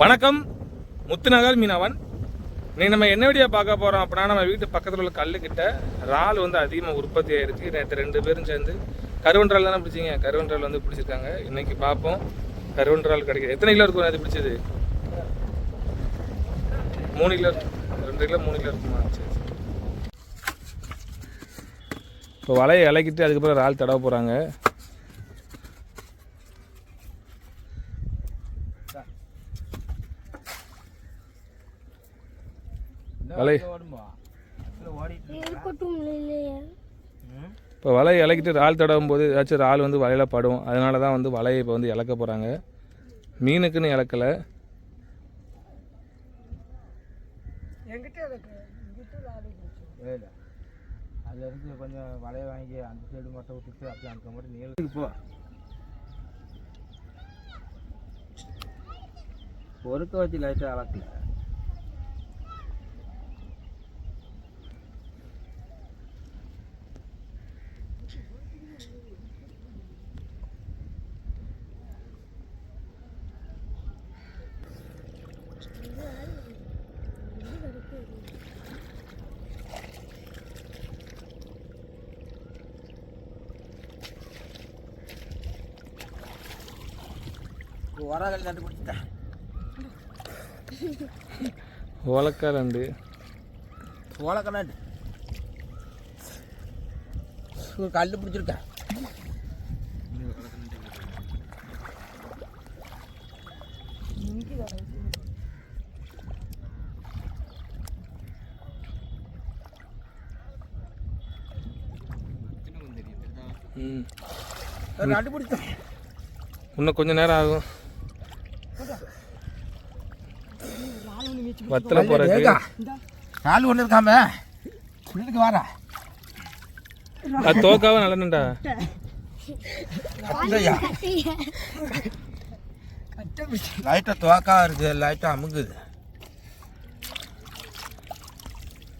வணக்கம். முத்துநகர் மீனவன். இன்னைக்கு நம்ம என்ன வீடியோ பார்க்க போகிறோம் அப்படின்னா நம்ம வீட்டு பக்கத்தில் உள்ள கல்லுக்கிட்ட இறால் வந்து அதிகமாக உற்பத்தி ஆயிருக்கு. நேற்று ரெண்டு பேரும் சேர்ந்து கருவன்றால் தானே பிடிச்சிங்க? கருவன்றால் வந்து பிடிச்சிருக்காங்க. இன்னைக்கு பார்ப்போம். கருவன்றால் கிடைக்கிது. எத்தனை கிலோ இருக்கும் அது பிடிச்சது? மூணு கிலோ ரெண்டு கிலோ மூணு கிலோ இருக்குமா? சரி சரி. இப்போ வலையை இலக்கிட்டு அதுக்கப்புறம் இறால் தடவை போகிறாங்க வலை. இப்போ வலை இலக்கிட்டு இறால் தடவும் போது ஏதாச்சும் இறால் வந்து வலையில படும். அதனால தான் வந்து வலையை இப்போ வந்து இழக்க போகிறாங்க மீனுக்குன்னு இழக்கலை அதுல இருந்து கொஞ்சம் வலைய வாங்கி அந்த சைடு மட்டும் விட்டுட்டு அப்படியே அந்த மட்டும் நீளத்துக்கு போ. பொறுக்க வச்சு லைட்டாக அளக்கல. உரங்கள் நட்டு பிடிச்சிட்டேன் உலக்கா ரெண்டு சோளக்கண்ணாண்டு ஒரு கல் பிடிச்சிருக்கேன் இன்னும் கொஞ்ச நேரம் ஆகும். வத்தலை போகிறதுக்கு கால் ஒன்று இருக்காம உள்ளதுக்கு வாரா அது தோக்காவ நல்லண்டா கட்டுங்கய்யா லைட்டாக துவக்கா இருக்கு லைட்டாக அமுங்குது.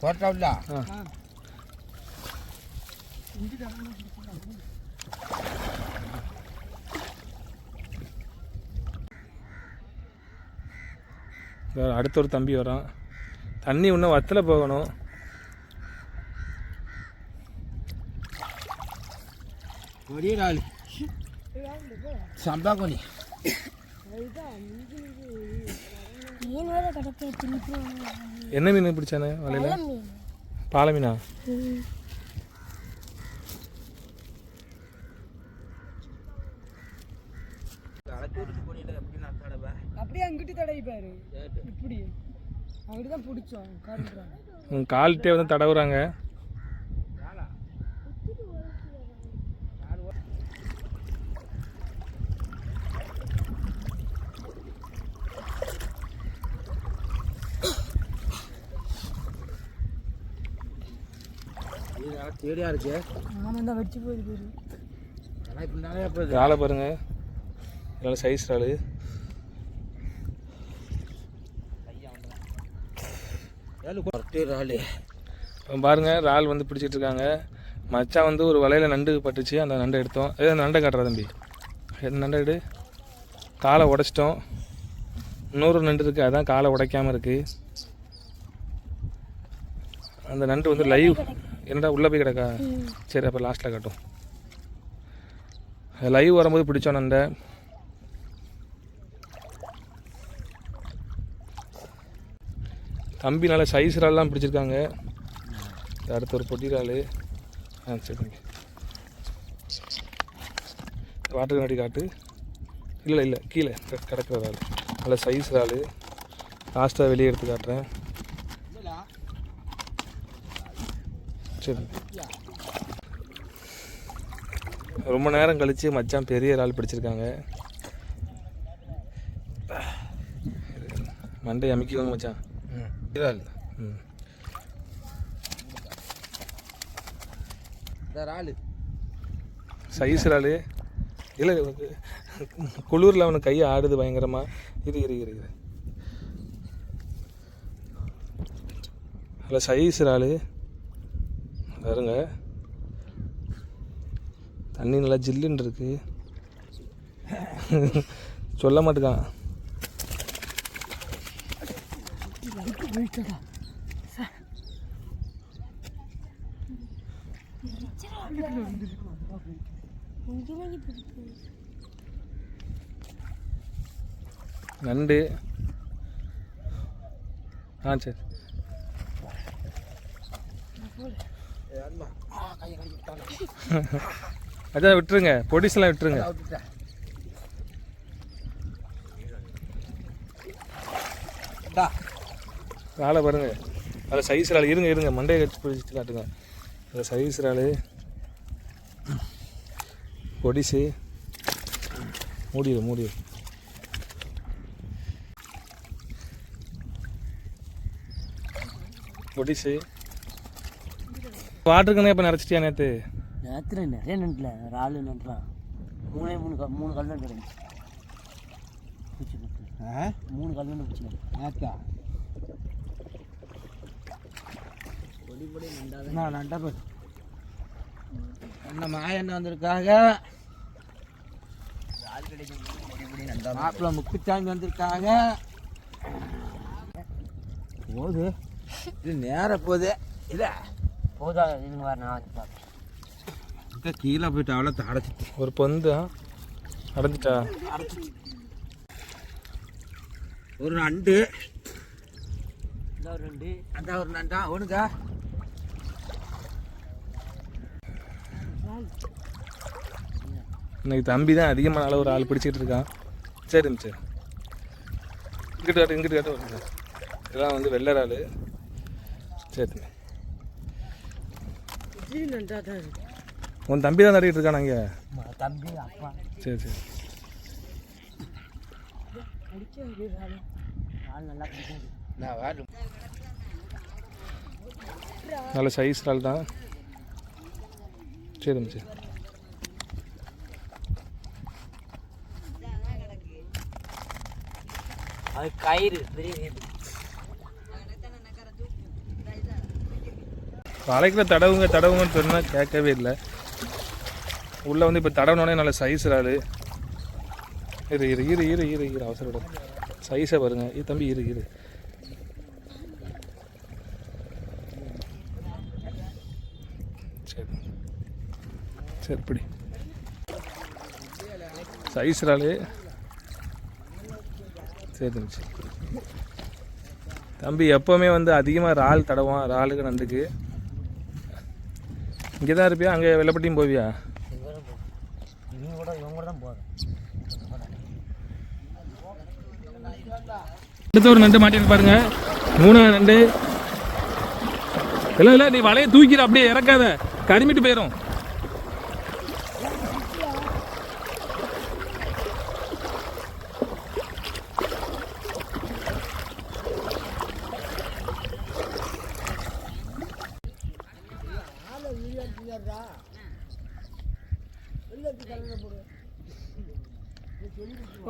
போட்டோம்ல ஆ. அடுத்த ஒரு தம்பி வரான். தண்ணி இன்னும் வத்தலை போகணும். ஒரே நாள். சம்பா திருப்பி என்ன மீன் பிடிச்சானே வலையில? பாலை மீனா அப்படியே அங்கிட்டு தடவிப்பாரு இப்படி. அங்கிட்டு தான் பிடிச்சோம் காட்டுறாங்க கால்கிட்டே வந்து தடவுறாங்க. தேடியா இருக்கு. ஆமாம் தான் வெடிச்சு போயிரு போயிரு ஆனால் இப்போ நிறையா போகுது. இறாலை பாருங்க. நல்ல சைஸ் இறால் ஏழு கொரட்டு இறாலு இப்போ பாருங்க இறால் வந்து பிடிச்சிட்டு இருக்காங்க மச்சான் வந்து ஒரு வலையில நண்டு பட்டுச்சு அந்த நண்டை எடுத்தோம். ஏ அந்த நண்டை காட்டுறா தம்பி. நண்டை எடு. காலை உடைச்சிட்டோம். இன்னொரு நண்டு இருக்குது அதான் காலை உடைக்காம இருக்கு. அந்த நண்டு வந்து லைவ் என்னடா உள்ளே போய் கிடக்கா? சரி அப்போ லாஸ்ட்டில் காட்டும். லைவ் வரும்போது பிடிச்சோம் நண்டை. தம்பி நல்ல சைஸ் இறால்லாம் பிடிச்சிருக்காங்க. அடுத்து அடுத்த ஒரு பொட்டி இறால் ஆ சரிங்க வாட்டர் கண்ணாடி காட்டு. இல்லை இல்லை கீழே கிடக்கிற கிடக்குற இறால் நல்ல சைஸ் இறால் லாஸ்ட்டாக வெளியே எடுத்து காட்டுறேன். சரி. ரொம்ப நேரம் கழித்து மச்சான் பெரிய இறால் பிடிச்சிருக்காங்க. மண்டை அமைக்குவாங்க மச்சான். இறால். இறாலு. சைஸ் இறால். இல்லை குளிரில் அவனுக்கு கை ஆடுது பயங்கரமா. இரு இரு இரு இரு. அதில் சைஸ் இறால். பாருங்க. தண்ணி நல்லா ஜில்லுன்னு இருக்கு. சொல்ல மாட்டேங்கான் இங்கே பிடிக்கும் நண்டு. ஆ சரி. அதான் விட்டுருங்க. பொடிஸ்லாம் விட்டுருங்க. ராலை பாருங்க. அதில் சைஸ் ரால் இருங்க இருங்க. மண்டையை கட்டி பிடிச்சிட்டு காட்டுங்க. அதில் சைஸ் ரால் பொடிசு மூடிடு மூடிடு. பொடிசு வாட்டர் கண்ணே இப்போ நிறச்சிட்டியா நேற்று நேரத்தில் நிறைய நண்டில் இறாலு நண்டுலாம் மூணே மூணு மூணு கல் நண்டு மூணு கல் நண்டு பூச்சி நண்டு நண்டா என்ன மாயண்ண வந்திருக்காங்க மாப்பிள்ள முக்குச்சாமி வந்திருக்காங்க போகுது இது நேர போகுது இல்லை. போதா இதுங்க வர நான் கீழே போயிட்டு அவ்வளோ அடைச்சிட்டு. ஒரு பொந்து அடைஞ்சிட்டா? ஒரு நண்டு. இந்த ஒரு ரெண்டு அந்த ஒரு நண்டா. ஒண்ணுக்கா? இன்னைக்கு தம்பி தான் அதிகமான அளவு ஒரு ஆள் பிடிச்சிட்டு இருக்கான். சரி சரி. இங்கிட்டு காட்டு இங்கிட்டு காட்டு வருங்க இதெல்லாம் வந்து வெள்ளை ஆள் சரி உன் தம்பி தான் நடிக்கிட்டு இருக்கான் அங்கே? தம்பி அப்பா சரி சரி. நல்ல சைஸ் ஆள் தான். சரி சரி அது கயிறு பெரிய வளைக்கிற தடவுங்க தடவுங்கன்னு சொன்னால் கேட்கவே இல்லை. உள்ளே வந்து இப்போ தடவுனோடனே நல்ல சைஸ் ஆள் இரு. இரு இரு இரு இரு இரு அவசரம் சைஸை பாருங்க. இது தம்பி இரு இரு. சரி சைஸ் இறாலு சரி தம்பி தம்பி எப்போவுமே வந்து அதிகமாக இறால் தடவான் இறாலுக்கு நண்டுக்கு. இங்கே தான் இருப்பியா? அங்கே வெள்ளப்பட்டியும் போவியா? அடுத்த ஒரு நண்டு மாட்டிருக்கு பாருங்க. மூணாவது நண்டு. இல்லை இல்லை நீ வலையை தூக்கிற அப்படியே இறக்காத. கருமிட்டு போயிடும்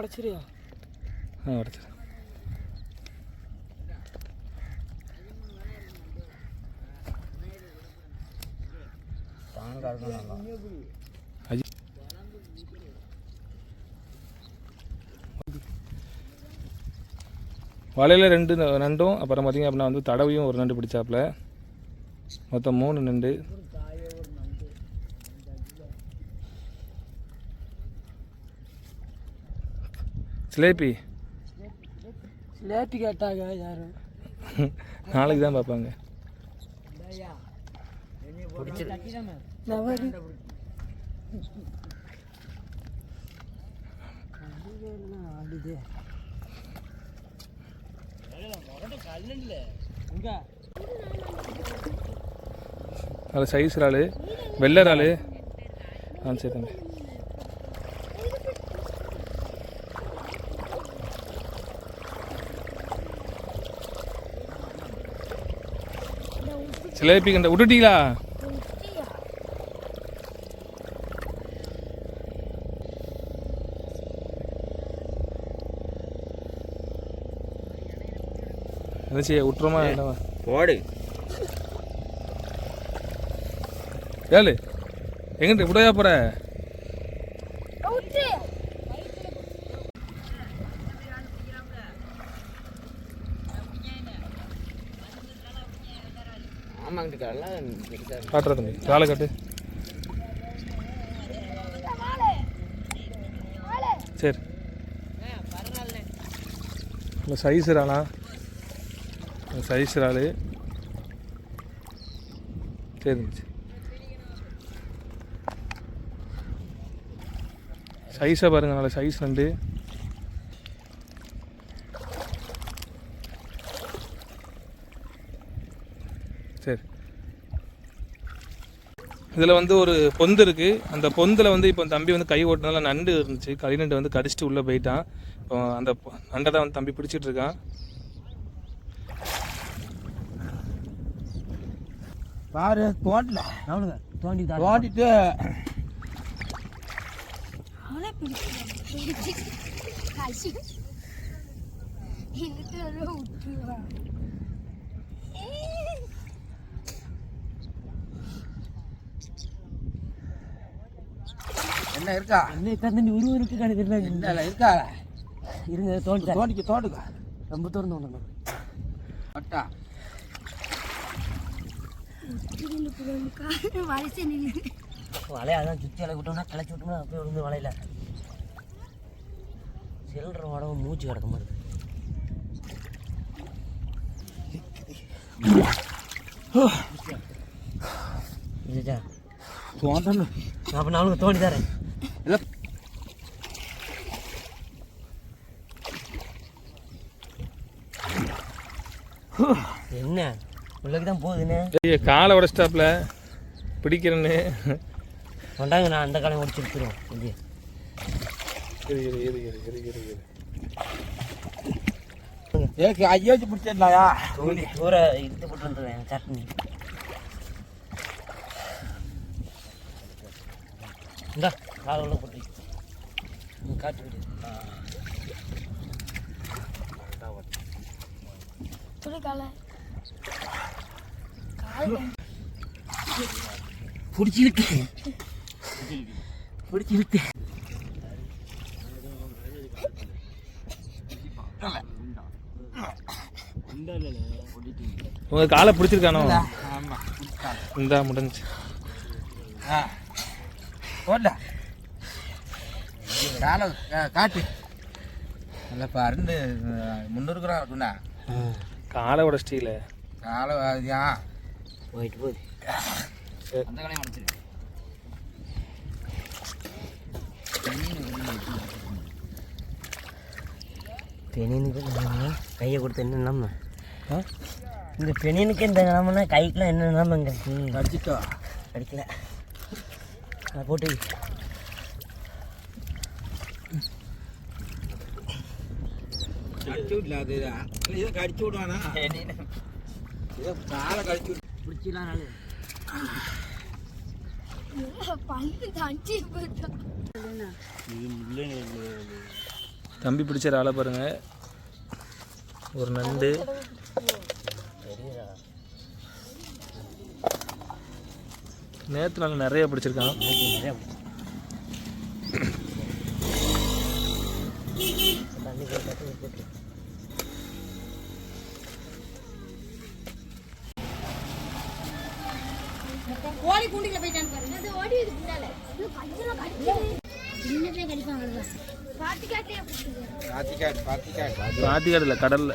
உடச்சிரியா ஆ உடச்சிரு. வலையில் ரெண்டு நண்டும் அப்புறம் பார்த்தீங்க அப்படின்னா வந்து தடவையும் ஒரு நண்டு பிடிச்சாப்புல. மொத்தம் மூணு நண்டு. சிலேபி லேட்டு கேட்டாங்க யாரும் நாளைக்கு தான் பார்ப்பாங்க. நல்ல சைஸ் இறால் வெள்ளை இறால் ஆ சரி தம்பி. சிலேபி கண்ட விட்டுட்டீங்களா எதாச்சி விட்டுருமா வேண்டாமா போடு ஏழு. எங்கிட்ட விடையா போற? காட்டுற தம்பி காலை காட்டு. சரி. இல்லை சைஸ் இறாலா சைஸ் இறாலு சரி சைஸை பாருங்க நல்ல சைஸ் ரெண்டு சரி இதில் வந்து ஒரு பொந்து இருக்குது அந்த பொந்தில் வந்து இப்போ தம்பி வந்து கை ஓட்டினால நண்டு இருந்துச்சு. கறி நண்டு வந்து கடிச்சிட்டு உள்ளே போயிட்டான். இப்போ அந்த நண்டை தான் வந்து தம்பி பிடிச்சிட்டு இருக்கான். பாரு அவனுங்க தோண்டி தோண்டிட்டு அவளே பிடிச்சி காசு இங்கிட்ட விட்டுருவா என்ன இருக்கா? அண்ணே தண்ணி உருவருக்கு கணக்கு என்ன இருக்கா? இருங்க தோண்டி தோண்டிக்க தோண்டுக்க. ரொம்ப திறந்து ஒன்று நின்று வலையை அதான் சுற்றி அலை விட்டோம்னா கிளச்சி விட்டோம்னா அப்படியே விழுந்து வலையில. சில்லற உடம்பு மூச்சு கிடக்க மாதிரி தோண்டணும். அப்போ நான் தோண்டி தரேன். என்ன? உள்ளக்கு தான் போகுதுண்ணே ஐயா காலை உடச்சிட்டாப்புல. பிடிக்கிறேன்னு. கொண்டாங்க நான் அந்த காலம் முடிச்சு எடுத்துருவோம். இது இரு இரு இரு இரு இரு இரு இரு. ஏக்கு ஐயாச்சு பிடிச்சிருந்தாயா தூரி தூர இழுத்து போட்டு வந்துடுவேன் சட்னி. இந்தா கால உள்ள போட்டு நீ காட்டு விடு. துணி காலை காலை பிடிச்சி இழுத்து பிடிச்சி இழுத்து உங்க காலை பிடிச்சிருக்கானோ? இந்தா. முடிஞ்சு. ஆ. போடல காலை காட்டு. நல்லா பாருன்னு முந்நூறு கிராம் இருக்குண்ணா காலை உடச்சிட்டீல காலை வாதியா போயிட்டு போகுது. அந்த கடையை உடச்சிரு நிலமனா கையை கொடுத்து என்ன நிலமை இந்த பெணினுக்கு இந்த நிலமனா கைக்கெலாம் என்ன நிலமைங்க ம் கடிச்சிட்டோ? அடிக்கல அதை போட்டு கடிச்சு விடல அது இதை கடிச்சு விடுவானா இதை காலை கடிச்சு விடு பிடிச்சிலாம் நாள் தம்பி பிடிச்ச ஆளை பாருங்க ஒரு நண்டு நேற்று நாள் நிறைய பிடிச்சிருக்கான் நிறையா தண்ணி போட்டு போட்டு கோழி கூண்டில போயிட்டான்னு பாருங்க. அது ஓடி இது பஞ்சல கடிக்குது. சின்னதே கடிப்பாங்க ஆத்திக்காடில் கடலில்.